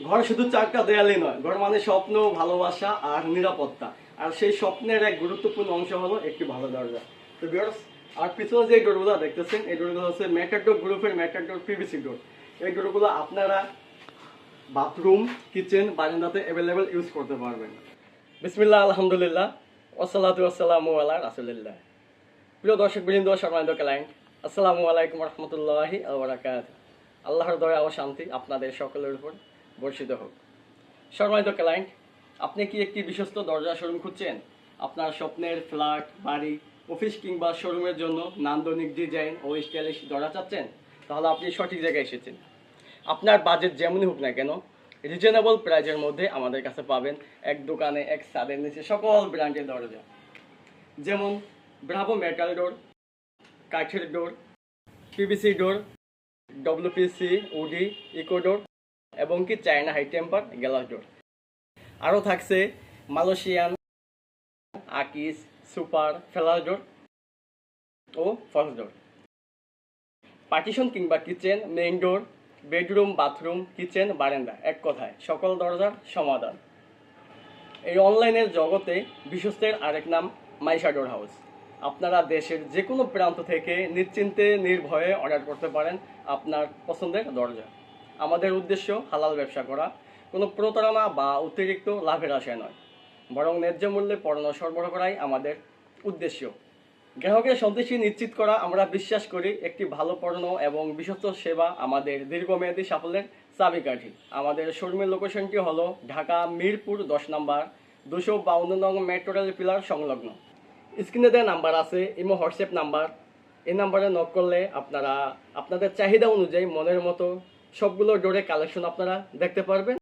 ঘর শুধু চারটা দেয়ালই নয়, ঘর মানে স্বপ্ন, ভালোবাসা আর নিরাপত্তা। আর সেই স্বপ্নের এক গুরুত্বপূর্ণ অংশ হলো একটি ভালো দরজা। তো ভিউয়ার্স আর পিছনে যে ডোরগুলো দেখতেছেন, এই ডোরগুলো হচ্ছে ম্যাটারডোর গ্রুপের ম্যাটারডোর পিভিসি ডোর এই ডোরগুলো আপনারা বাথরুম কিচেন বারান্দাতে অ্যাভেলেবেল ইউজ করতে পারবেন। বিসমিল্লাহ, আলহামদুলিল্লাহ। ওসালাতু আসসালামু আলা রাসুলিল্লাহ। প্রিয় দর্শক বৃন্দ সম্মানিত ক্লায়েন্ট আসসালামু আলাইকুম রহমতুল্লাহি আবরাকাত আল্লাহর দয়া ও শান্তি আপনাদের সকলের উপর। বর্ষিত হোক। সম্মানিত ক্লায়েন্ট, আপনি কি একটি বিশ্বস্ত দরজা শোরুম খুঁজছেন? আপনার স্বপ্নের ফ্ল্যাট, বাড়ি, অফিস কিংবা শোরুমের জন্য নান্দনিক ডিজাইন ও স্টাইলিশ দরজা চাচ্ছেন? তাহলে আপনি সঠিক জায়গায় এসেছেন। আপনার বাজেট যেমনই হোক না কেন, রিজনেবল প্রাইজের মধ্যে আমাদের কাছে পাবেন এক দোকানে এক সাদের নিচে সকল ব্র্যান্ডের দরজা। যেমন ব্রাভো মেটাল ডোর, কাঠের door, PVC door, WPC, woody, eco door এবং কি China high temper glass door আরও থাকছে মালয়েশিয়ান আকিস সুপার ফেলার ডোর ও ফলস ডোর পার্টিশন কিংবা kitchen, main door, bedroom, bathroom, kitchen, বারান্দা, এক কথায়, সকল দরজার সমাধান। এই অনলাইনের জগতে বিশ্বস্তের আরেক নাম মাইশা ডোর হাউস। আপনারা দেশের যে কোনো প্রান্ত থেকে নিশ্চিন্তে, নির্ভয়ে অর্ডার করতে পারেন আপনার পছন্দের দরজা। আমাদের উদ্দেশ্য হালাল ব্যবসা করা। কোনো প্রতারণা বা অতিরিক্ত লাভের আশায় নয়। বরং ন্যায্য মূল্যে পণ্য সরবরাহ করাই আমাদের উদ্দেশ্য। গ্রাহকের সন্তুষ্টি নিশ্চিত করা আমরা বিশ্বাস করি একটি ভালো পণ্য এবং বিশ্বস্ত সেবা আমাদের দীর্ঘমেয়াদী সাফল্যের চাবিকাঠি। আমাদের শোরুমের লোকেশনটি হলো ঢাকা মিরপুর দশ নম্বর দুশো বাউন্ন নং মেট্রো রেল পিলার সংলগ্ন। স্ক্রিনে দেওয়া নাম্বার আছে, ইমো, হোয়াটসঅ্যাপ নাম্বার। এই নাম্বারে নক করলে আপনারা আপনাদের চাহিদা অনুযায়ী মনের মতো সবগুলো ডোরে কালেকশন আপনারা দেখতে পারবেন।